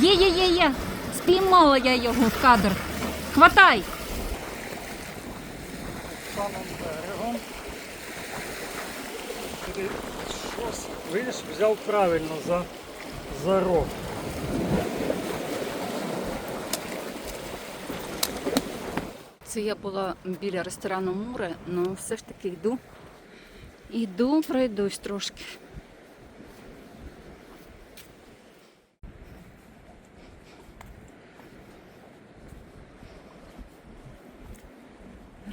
Є, є, є, є. Спіймала я його в кадр. Хватай! самим берегом. Щось, видиш, взяв правильно за, за рог. Це я була біля ресторану Муре, але все ж таки йду. Іду, пройдусь трошки.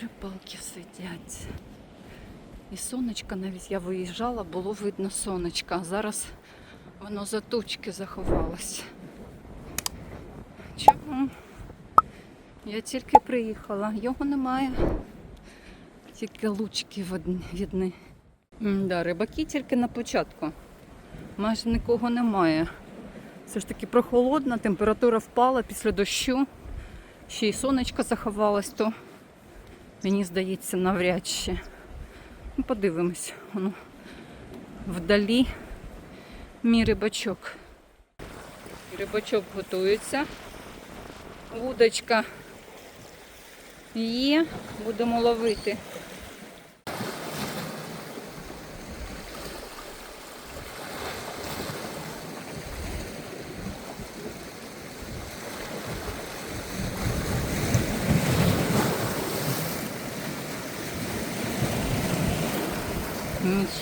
Рибалки сидять. І сонечко навіть я виїжджала, було видно сонечка, а зараз воно за тучки заховалось. Чому? Я тільки приїхала, його немає. Тільки лучки видні. Да, рибаки тільки на початку. Майже нікого немає. Все ж таки прохолодна, температура впала після дощу. Ще й сонечко заховалось, то мені здається, навряд чи. Ну, подивимось. Воно вдалі мій рибачок. Рибачок готується. Вудочка є, будемо ловити.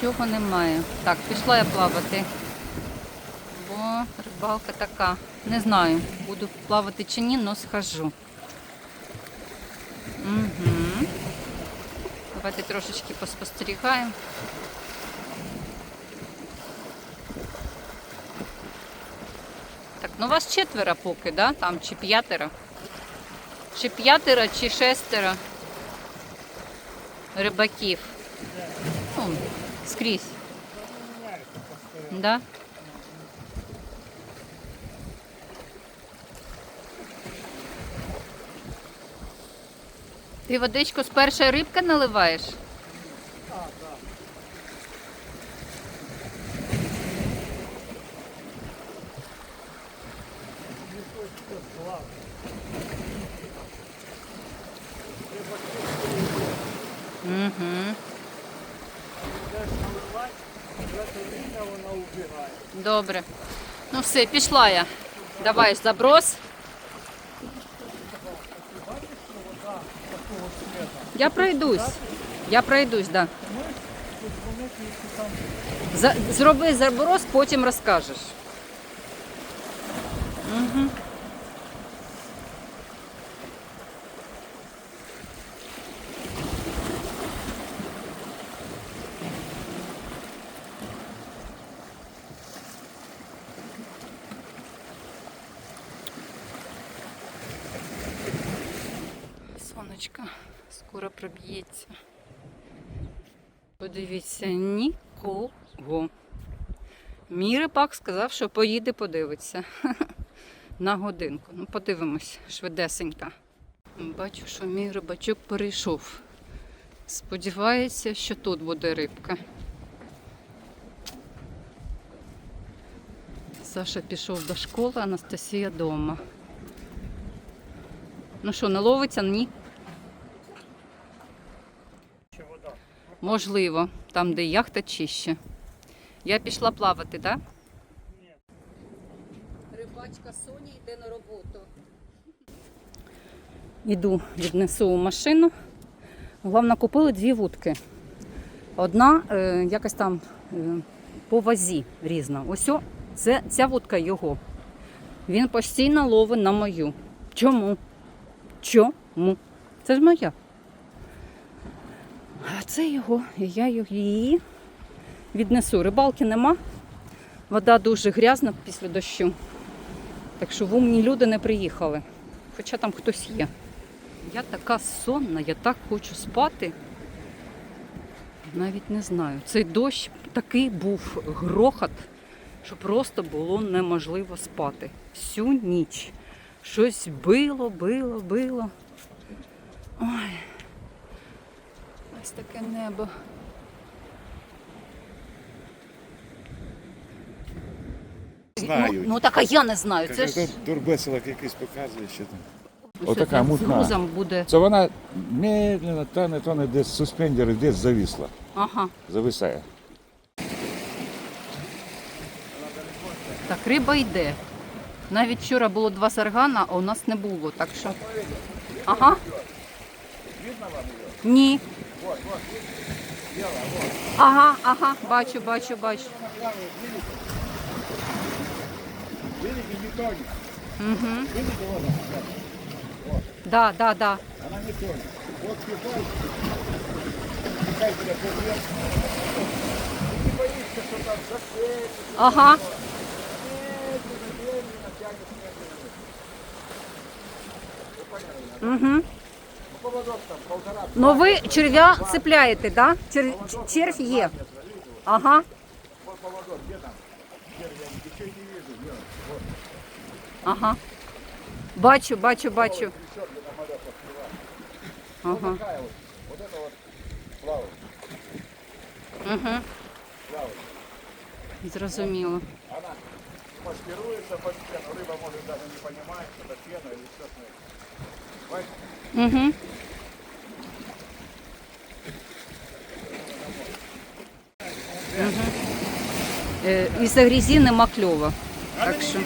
Нічого немає. Так, пішла я плавати. Бо рибалка така. Не знаю, буду плавати чи ні, але схожу. Угу. Давайте трошечки поспостерігаємо. Так, ну вас четверо поки, да? Там чи п'ятеро? Чи п'ятеро, чи шестеро рибаків. Скрізь. Да? Ти водичку з першої рибки наливаєш? Угу. Йдеш наливати, в це время вона убігає. Добре. Ну все, пішла я. Давай заброс. Я пройдусь. Я пройдусь, так. Да. Зроби заброс, потім розкажеш. Угу. Сонечко скоро проб'ється. Подивіться, нікого. Мій рибак сказав, що поїде подивиться на годинку. Ну, подивимось швидесенько. Бачу, що мій рибачок перейшов. Сподівається, що тут буде рибка. Саша пішов до школи, Анастасія вдома. Ну що, не ловиться? Ні? ще вода. Можливо, там, де яхта чище. Я пішла плавати, так? Да? Рибачка Соня йде на роботу. Іду, віднесу у машину. Головне, купили дві вудки. Одна е, якась там е, по вазі різна. Ось о, це, ця вудка його. Він постійно ловить на мою. Чому? Чому? Це ж моя. А це його. І я її віднесу. Рибалки нема. Вода дуже грязна після дощу. Так що в умні люди не приїхали. Хоча там хтось є. Я така сонна, я так хочу спати. Навіть не знаю. Цей дощ такий був грохот, що просто було неможливо спати. Всю ніч. Щось било, било, било. Ой. Ось таке небо. Знають. Ну, ну так, а я не знаю. Це ж тут турбеселок якийсь показує, що там. ось отака мутна. грузом буде. Це вона медленно тоне, тоне десь суспендер, десь зависла. Ага. Зависає. Так, риба йде. Навіть вчора було два саргана, а у нас не було, так що. Ага. Ні. Ага, ага, бачу, бачу, бачу. Видите, не тонет. Угу. Видите, вот она. Да, да, да. Она не тонет. Вот поверх. Ты не боишься, что там засветит, Ага. медленно, медленно тянет медленно. Угу. Ну, поводок там полтора Ну ви черв'я цепляєте, да? Чер... Червь є. Ага. Вот поводок, где там? Червь, я ничего не вижу. где он? Вот. Ага. Бачу, бачу, бачу. Еще где там вода подплывает. Ага. Такая вот. Вот это вот плавает. Угу. Плавает. Зрозуміло. Она маскируется под пену. Рыба может даже не понимать, что это пена или что с ней. Понимаете? Угу. Угу. Із-за грізі нема кльова. Так що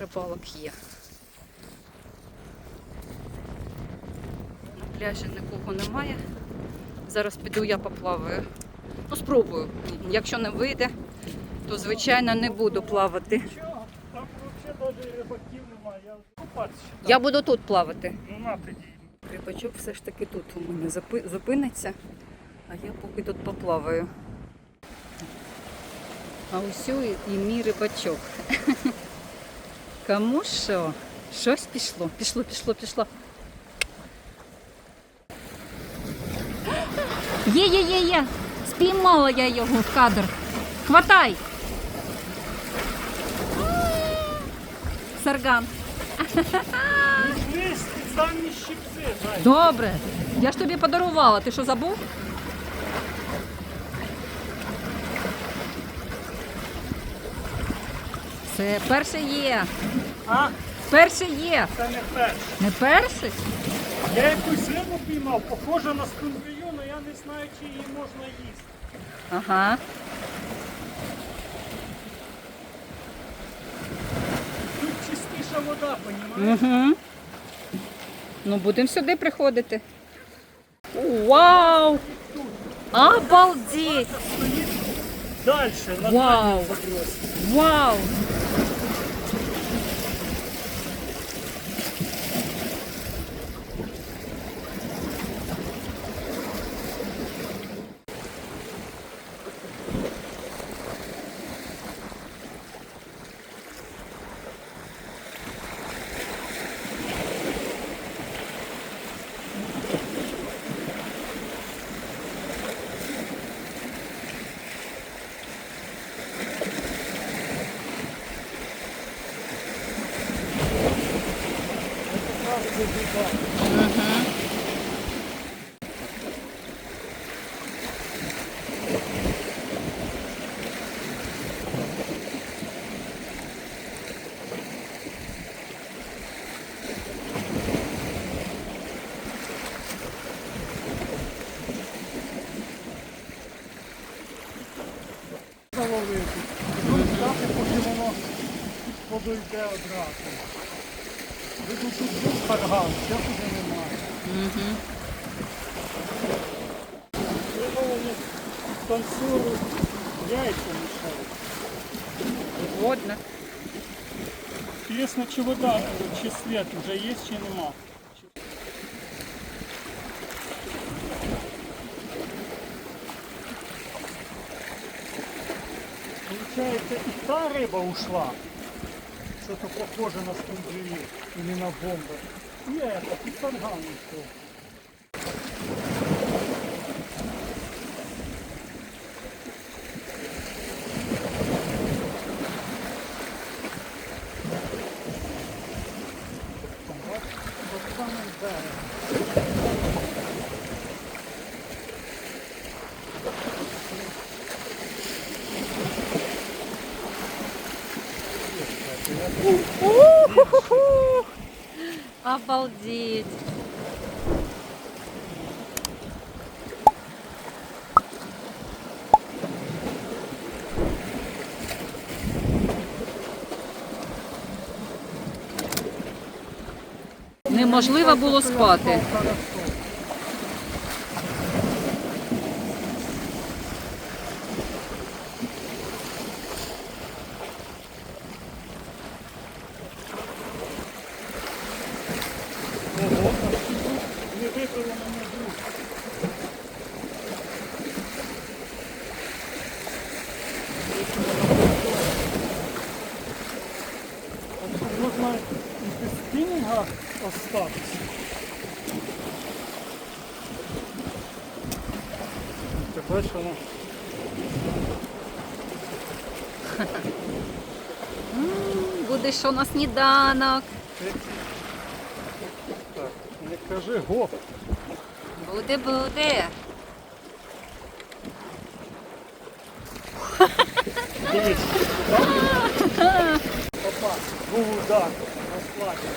рибалок є. На пляжі нікого немає. Зараз піду я поплаваю. Ну, спробую. Якщо не вийде, то звичайно не буду плавати. Там взагалі навіть рибаків немає. Я купатися. Я буду тут плавати. Ну на тоді. Рибачок все ж таки тут у мене зупиниться, а я поки тут поплаваю. А ось і, і мій рибачок. Кому що? Щось пішло, пішло, пішло, пішло. Є, є, є, є. Спіймала я його в кадр. Хватай! Сарган. Добре. Я ж тобі подарувала. Ти що забув? Це перше є. А? Перше є. Це не перше. Не перший? Я якусь рибу піймав, похожа на скумбрію, але я не знаю, чи її можна їсти. Ага. Тут чистіша вода, понімаєш? Угу. Ну, будемо сюди приходити. Вау! Обалдеть! Стоїть далі, на Вау! дальній. Вау! Заловити. Буду ждати, поки воно подойде одразу. Видно, тут був карган, ще туди немає. Угу. Танцюру яйця мішають. Водно. Інтересно, чи вода, чи світ вже є, чи нема. Получається, і та риба ушла. Что-то похоже на скумбрию или на бомбу. Нет, это пистанган ушел. Вот самый берег. У-ху-ху-ху. Обалдеть. Неможливо було спати. Хорошо. Ого, а чому не випило мене друг. А тут можна і без спінінга остатися. Бачиш, Буде що на сніданок. так, не кажи гоп. Буде, буде. Там Опа, був удар, розплатив.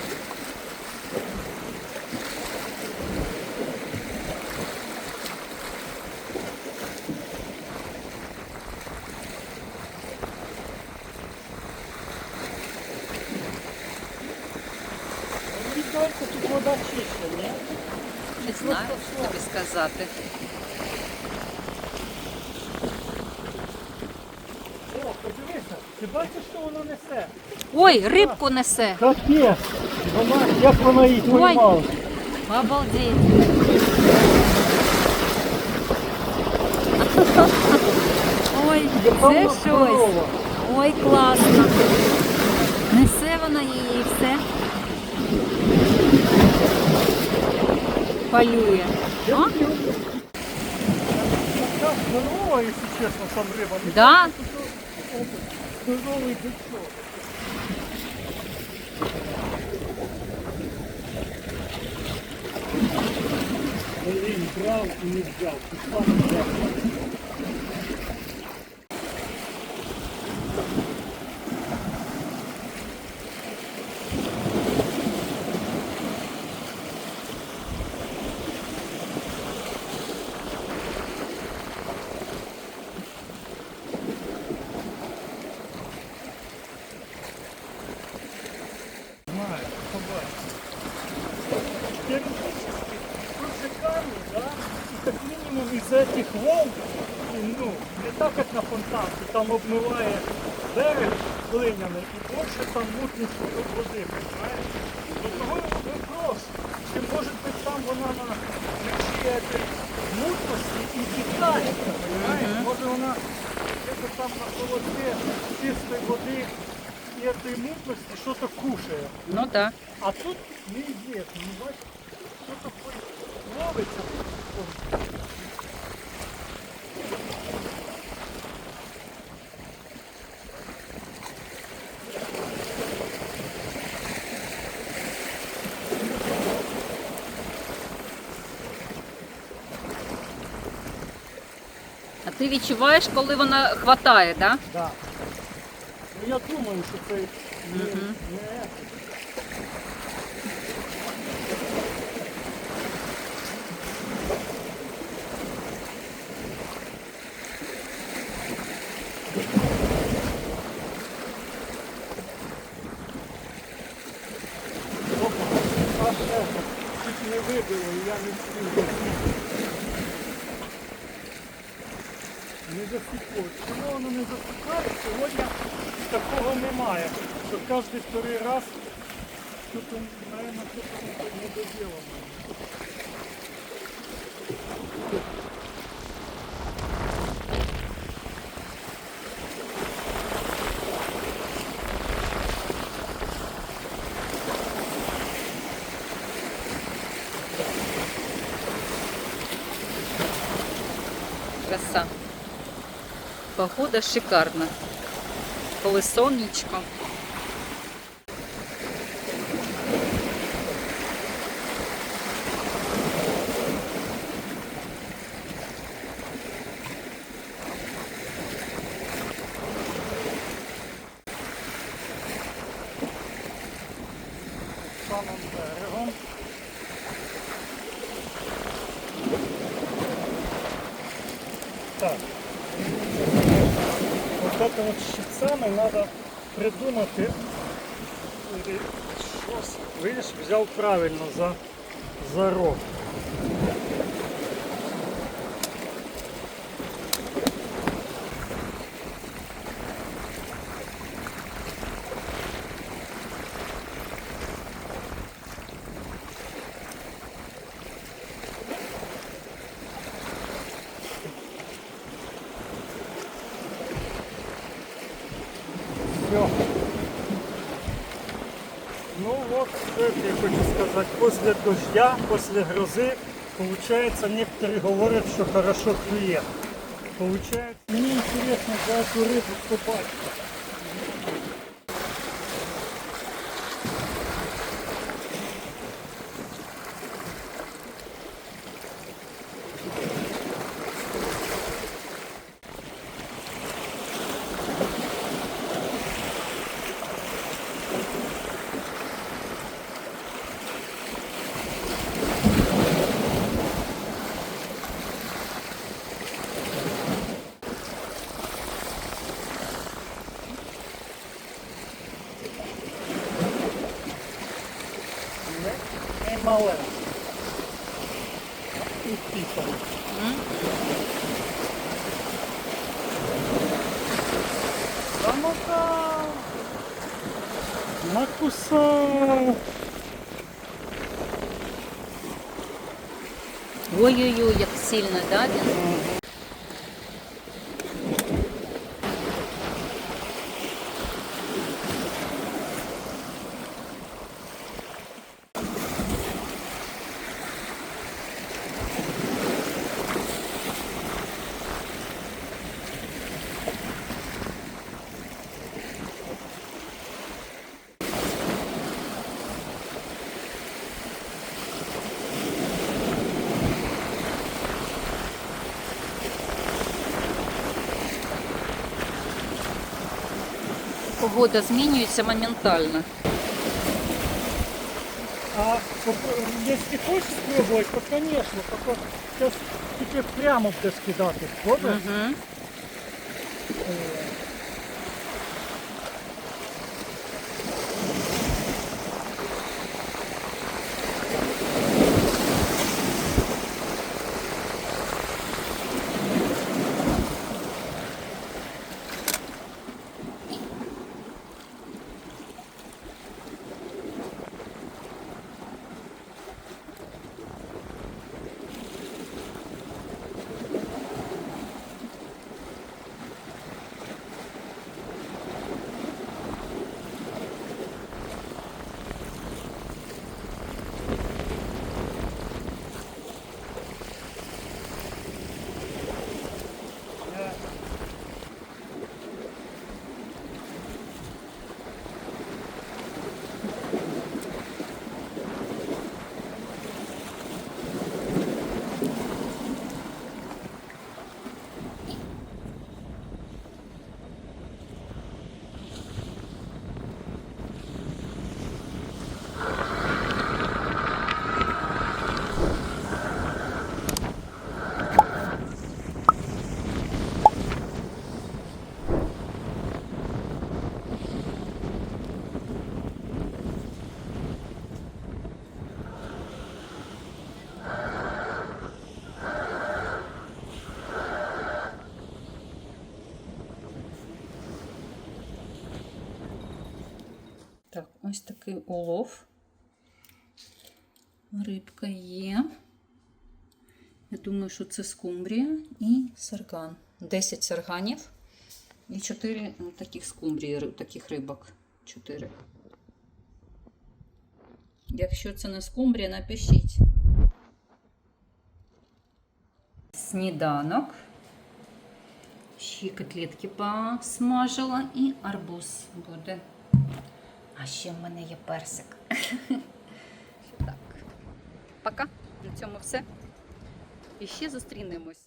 Мені кажеться, тут вода чиста, ні? Не знаю, що тобі сказати. О, подивися, ти бачиш, що воно несе? Ой, рибку несе. Капець! Вона, як вона її Ой. поймала? Обалдеть. Ой, це щось. Ой, класно. Несе вона її і все. Полює. О, Така здорова, якщо чесно, там риба. Ну, да? Здоровий бичок. Блін, брав і не взяв. Пішла не там обмывает берег глиняный, и больше там мутности от воды, понимаешь? Вот такой вопрос, чи может быть там вона на ключі этой мутности и питается, понимаешь? Может она где-то там на холоде чистой воды и этой мутности что-то кушает. Ну так. А тут неизвестно, не бачиш, що такое ловиться. А ти відчуваєш, коли вона хватає, так? Да? Да. Ну я думаю, що це не, Мгм. не Опа, аж это, чуть не вибило, і я не Не. Чому воно не засікає? Сьогодні такого немає. Що кожен вторий раз тут, мабуть, щось не доділано. Погода шикарна. Коли сонечко. самим берегом. Так. Вот щипцами надо придумати. е, Щось, видиш, взяв правильно за, за рог. Все. Ну вот, что я хочу сказать, после дождя, после грозы, получается, некоторые говорят, что хорошо клюет. Получается, мне интересно за эту рыбу купать. Мале. І. Замокав. Накусав. Ой-ой-ой, як сильно, да, він? Погода змінюється моментально. А якщо хочеш спробувати, то сейчас тільки прямо будеш кидати. Добре? Угу. Так, ось такий улов. Рибка є. Я думаю, що це скумбрія і сарган. 10 сарганів і 4 таких скумбрії, таких рибок. 4. Якщо це не скумбрія, напишіть. Сніданок. Ще котлетки посмажила і арбуз буде. А ще в мене є персик. Так. Пока. На цьому все. І ще зустрінемось.